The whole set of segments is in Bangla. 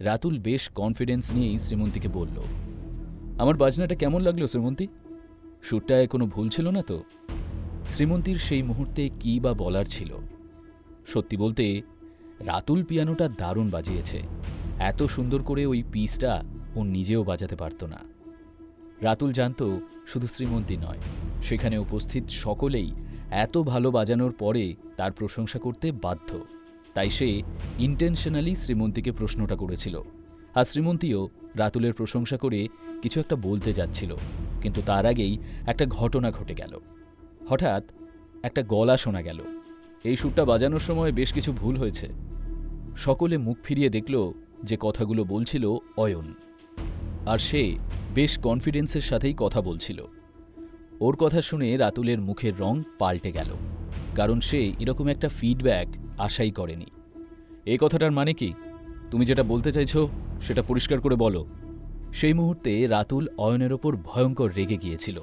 রাতুল বেশ কনফিডেন্স নিয়েই শ্রীমন্তীকে বলল, আমার বাজনাটা কেমন লাগল শ্রীমন্তী? সুরটায় কোনো ভুল ছিল না তো? শ্রীমন্তীর সেই মুহূর্তে কী বা বলার ছিল? সত্যি বলতে, রাতুল পিয়ানোটা দারুণ বাজিয়েছে। এত সুন্দর করে ওই পিসটা ও নিজেও বাজাতে পারত না। রাতুল জানত শুধু শ্রীমন্তী নয়, সেখানে উপস্থিত সকলেই এত ভালো বাজানোর পরে তার প্রশংসা করতে বাধ্য। তাই সে ইন্টেনশনালি শ্রীমন্তীকে প্রশ্নটা করেছিল। আর শ্রীমন্তীও রাতুলের প্রশংসা করে কিছু একটা বলতে যাচ্ছিল। কিন্তু তার আগেই একটা ঘটনা ঘটে গেল। হঠাৎ একটা গলা শোনা গেল। এই সুরটা বাজানোর সময় বেশ কিছু ভুল হয়েছে। সকলে মুখ ফিরিয়ে দেখল যে কথাগুলো বলছিল অয়ন। আর সে বেশ কনফিডেন্সের সাথেই কথা বলছিল। ওর কথা শুনে রাতুলের মুখের রং পাল্টে গেল। কারণ সে এরকম একটা ফিডব্যাক আশাই করেনি। এই কথাটার মানে কি? তুমি যেটা বলতে চাইছো, সেটা পরিষ্কার করে বলো। সেই মুহূর্তে রাতুল অয়নের ওপর ভয়ঙ্কর রেগে গিয়েছিল।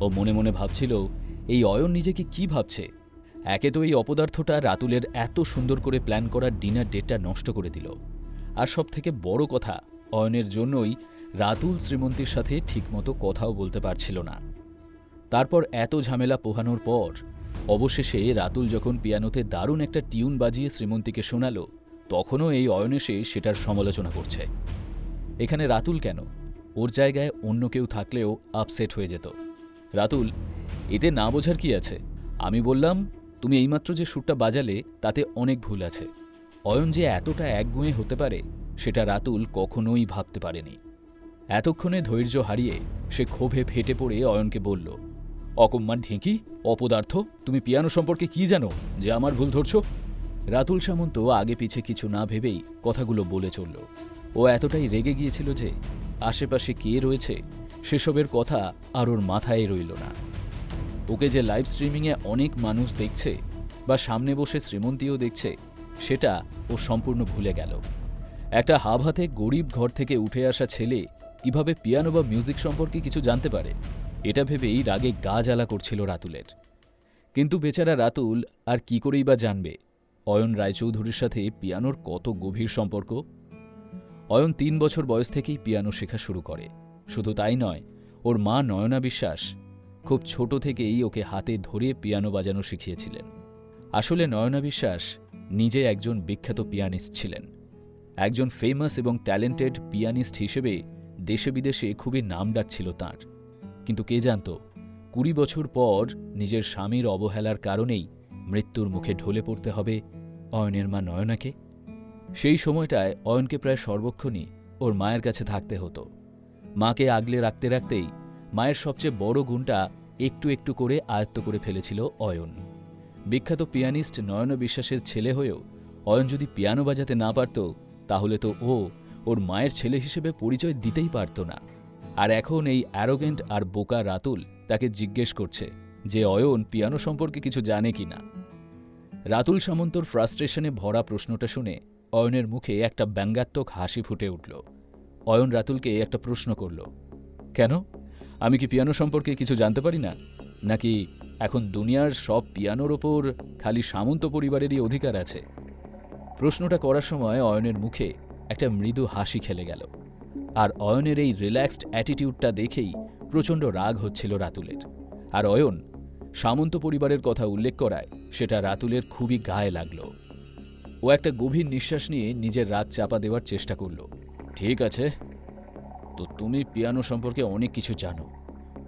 ও মনে মনে ভাবছিল, এই অয়ন নিজেকে কি ভাবছে? একে তো এই অপদার্থটা রাতুলের এত সুন্দর করে প্ল্যান করা ডিনার ডেটটা নষ্ট করে দিল। আর সব থেকে বড় কথা, অয়নের জন্যই রাতুল শ্রীমন্তীর সাথে ঠিকমতো কথাও বলতে পারছিল না। তারপর এত ঝামেলা পোহানোর পর অবশেষে রাতুল যখন পিয়ানোতে দারুণ একটা টিউন বাজিয়ে শ্রীমন্তীকে শোনালো, তখনও এই অয়ন এসে সেটার সমালোচনা করছে। এখানে রাতুল কেন? ওর জায়গায় অন্য কেউ থাকলেও আপসেট হয়ে যেত। রাতুল, এতে না বোঝার কি আছে? আমি বললাম, তুমি এইমাত্র যে সুরটা বাজালে, তাতে অনেক ভুল আছে। অয়ন যে এতটা একগুঁয়ে হতে পারে, সেটা রাতুল কখনোই ভাবতে পারেনি। এতক্ষণে ধৈর্য হারিয়ে সে ক্ষোভে ফেটে পড়ে অয়নকে বলল অকম্মান ঢেঁকি, অপদার্থ, তুমি পিয়ানো সম্পর্কে কি জানো যে আমার ভুল ধরছ? রাতুল সামন্ত আগে পিছে কিছু না ভেবেই কথাগুলো বলে চলল। ও এতটাই রেগে গিয়েছিল যে আশেপাশে কে রয়েছে সেসবের কথা আর ওর মাথায় রইল না। ওকে যে লাইভ স্ট্রিমিংয়ে অনেক মানুষ দেখছে বা সামনে বসে শ্রীমন্তীও দেখছে, সেটা ও সম্পূর্ণ ভুলে গেল। একটা হাতে গরিব ঘর থেকে উঠে আসা ছেলে কীভাবে পিয়ানো বা মিউজিক সম্পর্কে কিছু জানতে পারে? এটা ভেবেই রাগে গা জ্বালা করছিল রাতুলের। কিন্তু বেচারা রাতুল আর কি করেই বা জানবে? অয়ন রায়চৌধুরীর সাথে পিয়ানোর কত গভীর সম্পর্ক? অয়ন তিন বছর বয়স থেকেই পিয়ানো শেখা শুরু করে। শুধু তাই নয়, ওর মা নয়না বিশ্বাস খুব ছোট থেকেই ওকে হাতে ধরে পিয়ানো বাজানো শিখিয়েছিলেন। আসলে নয়না বিশ্বাস নিজে একজন বিখ্যাত পিয়ানিস্ট ছিলেন। একজন ফেমাস এবং ট্যালেন্টেড পিয়ানিস্ট হিসেবে দেশে বিদেশে খুবই নাম ডাকছিল তাঁর। কিন্তু কে জানত? কুড়ি বছর পর নিজের স্বামীর অবহেলার কারণেই মৃত্যুর মুখে ঢলে পড়তে হবে অয়নের মা নয়নাকে। সেই সময়টায় অয়নকে প্রায় সর্বক্ষণই ওর মায়ের কাছে থাকতে হতো। মাকে আগলে রাখতে রাখতেই মায়ের সবচেয়ে বড় গুণটা একটু একটু করে আয়ত্ত করে ফেলেছিল অয়ন। বিখ্যাত পিয়ানিস্ট নয়ন বিশ্বাসের ছেলে হয়েও অয়ন যদি পিয়ানো বাজাতে না পারত, তাহলে তো ও ওর মায়ের ছেলে হিসেবে পরিচয় দিতেই পারত না। আর এখন এই অ্যারোগেন্ট আর বোকা রাতুল তাকে জিজ্ঞেস করছে যে অয়ন পিয়ানো সম্পর্কে কিছু জানে কি না। রাতুল সামন্তর ফ্রাস্ট্রেশনে ভরা প্রশ্নটা শুনে অয়নের মুখে একটা ব্যঙ্গাত্মক হাসি ফুটে উঠল। অয়ন রাতুলকে একটা প্রশ্ন করল, কেন? আমি কি পিয়ানো সম্পর্কে কিছু জানতে পারি না? নাকি এখন দুনিয়ার সব পিয়ানোর ওপর খালি সামন্ত পরিবারেরই অধিকার আছে? প্রশ্নটা করার সময় অয়নের মুখে একটা মৃদু হাসি খেলে গেল। আর অয়নের এই রিল্যাক্সড অ্যাটিটিউডটা দেখেই প্রচণ্ড রাগ হচ্ছিল রাতুলের। আর অয়ন, সামন্ত পরিবারের কথা উল্লেখ করায় সেটা রাতুলের খুবই গায়ে লাগল। ও একটা গভীর নিঃশ্বাস নিয়ে নিজের রাগ চাপা দেওয়ার চেষ্টা করল। ঠিক আছে, তো তুমি পিয়ানো সম্পর্কে অনেক কিছু জানো।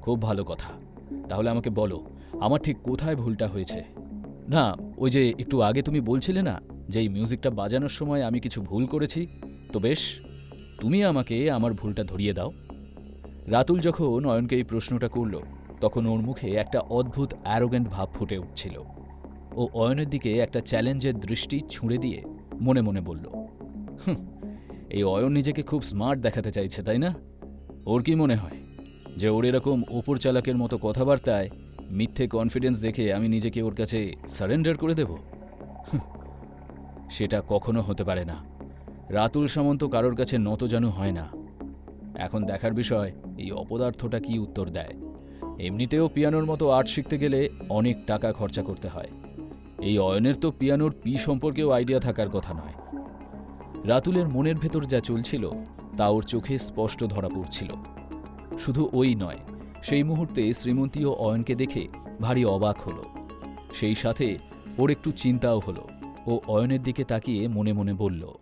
খুব ভালো কথা। তাহলে আমাকে বলো, আমার ঠিক কোথায় ভুলটা হয়েছে? না, ওই যে একটু আগে তুমি বলছিলে না যে এই মিউজিকটা বাজানোর সময় আমি কিছু ভুল করেছি? তো বেশ। তুমি আমাকে আমার ভুলটা ধরিয়ে দাও। রাতুল যখন অয়নকে এই প্রশ্নটা করল তখন ওর মুখে একটা অদ্ভুত অ্যারোগেন্ট ভাব ফুটে উঠছিল। ও অয়নের দিকে একটা চ্যালেঞ্জের দৃষ্টি ছুঁড়ে দিয়ে মনে মনে বলল "হুঁ, এই অয়ন নিজেকে খুব স্মার্ট দেখাতে চাইছে তাই না? ওর কি মনে হয় যে ওর এরকম ওপর চালাকের মতো কথাবার্তায় মিথ্যে কনফিডেন্স দেখে আমি নিজেকে ওর কাছে সারেন্ডার করে দেব? সেটা কখনো হতে পারে না। রাতুল সামন্ত কারোর কাছে নতজানু হয় না। এখন দেখার বিষয়, এই অপদার্থটা কি উত্তর দেয়? এমনিতেও পিয়ানোর মতো আর্ট শিখতে গেলে অনেক টাকা খরচা করতে হয়। এই অয়নের তো পিয়ানোর পি সম্পর্কেও আইডিয়া থাকার কথা নয়। রাতুলের মনের ভেতর যা চলছিল, তা ওর চোখে স্পষ্ট ধরা পড়ছিল। শুধু ওই নয়, সেই মুহূর্তে শ্রীমন্তী ও অয়নকে দেখে ভারী অবাক হলো। সেই সাথে ওর একটু চিন্তাও হলো ও অয়নের দিকে তাকিয়ে মনে মনে বলল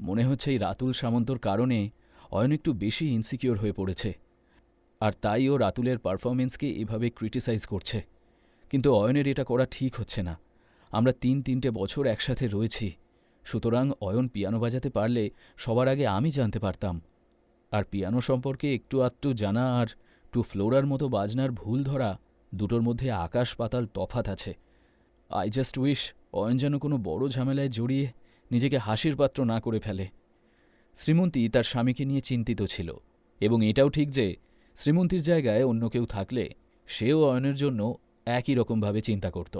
মনে হচ্ছে এই রাতুল সামন্তর কারণে অয়ন একটু বেশি ইনসিকিওর হয়ে পড়েছে। আর তাই ও রাতুলের পারফরমেন্সকে এভাবে ক্রিটিসাইজ করছে। কিন্তু অয়নের এটা করা ঠিক হচ্ছে না। আমরা তিন তিনটে বছর একসাথে রয়েছি। সুতরাং অয়ন পিয়ানো বাজাতে পারলে সবার আগে আমি জানতে পারতাম। আর পিয়ানো সম্পর্কে একটু আধটু জানা আর টু ফ্লোরার মতো বাজনার ভুল ধরা দুটোর মধ্যে আকাশ পাতাল তফাত আছে। আই জাস্ট উইশ অয়ন যেন কোনো বড় ঝামেলায় জড়িয়ে নিজেকে হাসির পাত্র না করে ফেলে। শ্রীমন্তী তার স্বামীকে নিয়ে চিন্তিত ছিল এবং এটাও ঠিক যে শ্রীমন্তীর জায়গায় অন্য কেউ থাকলে সেও অয়নের জন্য একই রকমভাবে চিন্তা করত।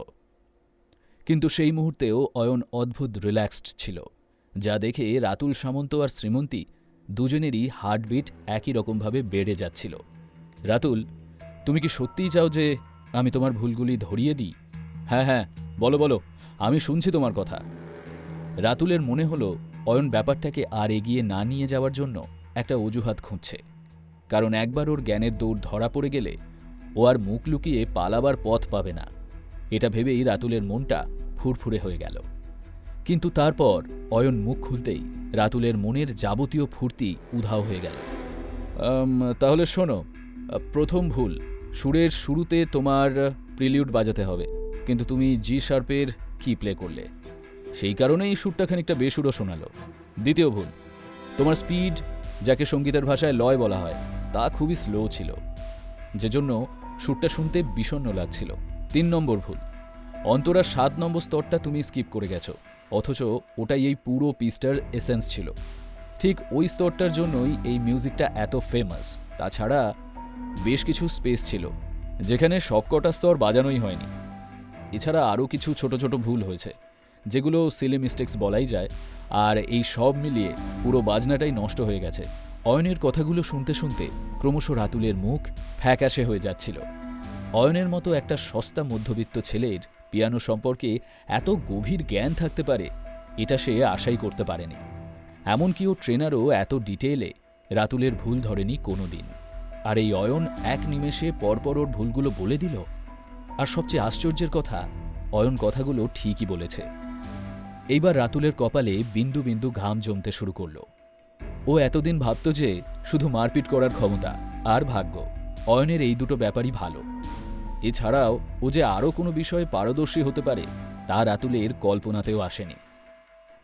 কিন্তু সেই মুহূর্তেও অয়ন অদ্ভুত রিল্যাক্সড ছিল, যা দেখে রাতুল সামন্ত আর শ্রীমন্তী দুজনেরই হার্টবিট একই রকমভাবে বেড়ে যাচ্ছিল। রাতুল, তুমি কি সত্যিই চাও যে আমি তোমার ভুলগুলি ধরিয়ে দিই? হ্যাঁ হ্যাঁ বলো বলো, আমি শুনছি তোমার কথা। রাতুলের মনে হলো অয়ন ব্যাপারটাকে আর এগিয়ে না নিয়ে যাওয়ার জন্য একটা অজুহাত খুঁজছে। কারণ একবার ওর জ্ঞানের দৌড় ধরা পড়ে গেলে ও আর মুখ লুকিয়ে পালাবার পথ পাবে না। এটা ভেবেই রাতুলের মনটা ফুরফুরে হয়ে গেল। কিন্তু তারপর অয়ন মুখ খুলতেই রাতুলের মনের যাবতীয় ফুর্তি উধাও হয়ে গেল। তাহলে শোনো, প্রথম ভুল, সুরের শুরুতে তোমার প্রিলিউড বাজাতে হবে। কিন্তু তুমি জি শার্পের কি প্লে করলে? সেই কারণেই সুরটা খানিকটা বেসুরো শোনালো। দ্বিতীয় ভুল, তোমার স্পিড, যাকে সঙ্গীতের ভাষায় লয় বলা হয়, তা খুবই স্লো ছিল। যে জন্য সুরটা শুনতে বিষণ্ণ লাগছিল। তিন নম্বর ভুল, অন্তরা সাত নম্বর স্তরটা তুমি স্কিপ করে গেছো, অথচ ওটাই এই পুরো পিসটার এসেন্স ছিল। ঠিক ওই স্তরটার জন্যই এই মিউজিকটা এত ফেমাস তাছাড়া বেশ কিছু স্পেস ছিল, যেখানে সবকটা স্তর বাজানোই হয়নি। এছাড়া আরও কিছু ছোট ছোট ভুল হয়েছে। যেগুলো সিলি মিস্টেক্স বলাই যায়, আর এই সব মিলিয়ে পুরো বাজনাটাই নষ্ট হয়ে গেছে। অয়নের কথাগুলো শুনতে শুনতে ক্রমশ রাতুলের মুখ ফ্যাকাশে হয়ে যাচ্ছিল। অয়নের মতো একটা সস্তা মধ্যবিত্ত ছেলের পিয়ানো সম্পর্কে এত গভীর জ্ঞান থাকতে পারে, এটা সে আশাই করতে পারেনি। এমনকি ও ট্রেনারও এত ডিটেলে রাতুলের ভুল ধরেনি কোনো দিন আর এই অয়ন এক নিমেষে পরপর ওর ভুলগুলো বলে দিল। আর সবচেয়ে আশ্চর্যের কথা, অয়ন কথাগুলো ঠিকই বলেছে। এইবার রাতুলের কপালে বিন্দু বিন্দু ঘাম জমতে শুরু করল। ও এতদিন ভাবত যে শুধু মারপিট করার ক্ষমতা আর ভাগ্য, অয়নের এই দুটো ব্যাপারই ভালো। এছাড়াও ও যে আরও কোনো বিষয়ে পারদর্শী হতে পারে, তা রাতুলের কল্পনাতেও আসেনি।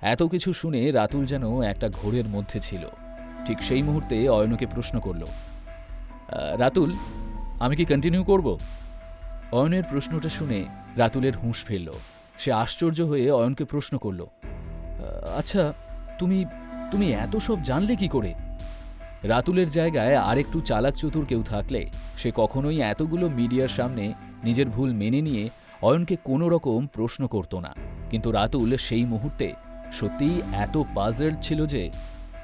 এত কিছু শুনে রাতুল যেন একটা ঘোরের মধ্যে ছিল। ঠিক সেই মুহূর্তে অয়নকে প্রশ্ন করল রাতুল, আমি কি কন্টিনিউ করব? অয়নের প্রশ্নটা শুনে রাতুলের হুঁশ ফেলল সে আশ্চর্য হয়ে অয়নকে প্রশ্ন করল আচ্ছা তুমি তুমি এত সব জানলে কি করে? রাতুলের জায়গায় আরেকটু চালাক চতুর কেউ থাকলে সে কখনোই এতগুলো মিডিয়ার সামনে নিজের ভুল মেনে নিয়ে অয়নকে কোনো রকম প্রশ্ন করত না। কিন্তু রাতুল সেই মুহূর্তে সত্যিই এত পাজল্ড ছিল যে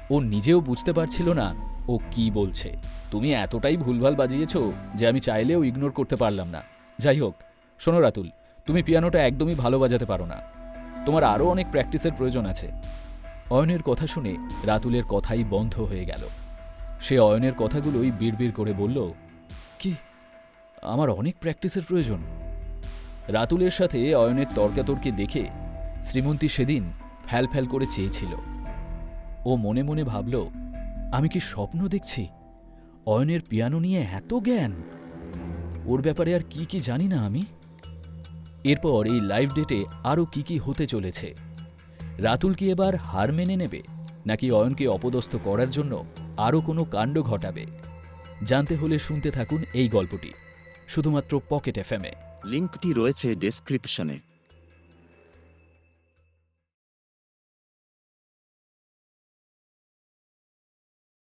ও নিজেও বুঝতে পারছিল না ও কি বলছে। তুমি এতটাই ভুলভাল বাজিয়েছ যে আমি চাইলেও ইগনোর করতে পারলাম না। যাই হোক, শোনো রাতুল তুমি পিয়ানোটা একদমই ভালো বাজাতে পারো না। তোমার আরও অনেক প্র্যাকটিসের প্রয়োজন আছে। অয়নের কথা শুনে রাতুলের কথাই বন্ধ হয়ে গেল। সে অয়নের কথাগুলোই বিড়বিড় করে বলল, কি? আমার অনেক প্র্যাকটিসের প্রয়োজন। রাতুলের সাথে অয়নের তর্কাতর্কি দেখে শ্রীমন্তী সেদিন ফ্যাল ফ্যাল করে চেয়েছিল। ও মনে মনে ভাবল, আমি কি স্বপ্ন দেখছি? অয়নের পিয়ানো নিয়ে এত জ্ঞান? ওর ব্যাপারে আর কি কি জানি না আমি? এরপর এই লাইভ ডেটে আরও কি কি হতে চলেছে? রাতুল কি এবার হার মেনে নেবে, নাকি অয়নকে অপদস্থ করার জন্য আরও কোনো কাণ্ড ঘটাবে? জানতে হলে শুনতে থাকুন এই গল্পটি, শুধুমাত্র পকেট এফএমে লিঙ্কটি রয়েছে ডেসক্রিপশনে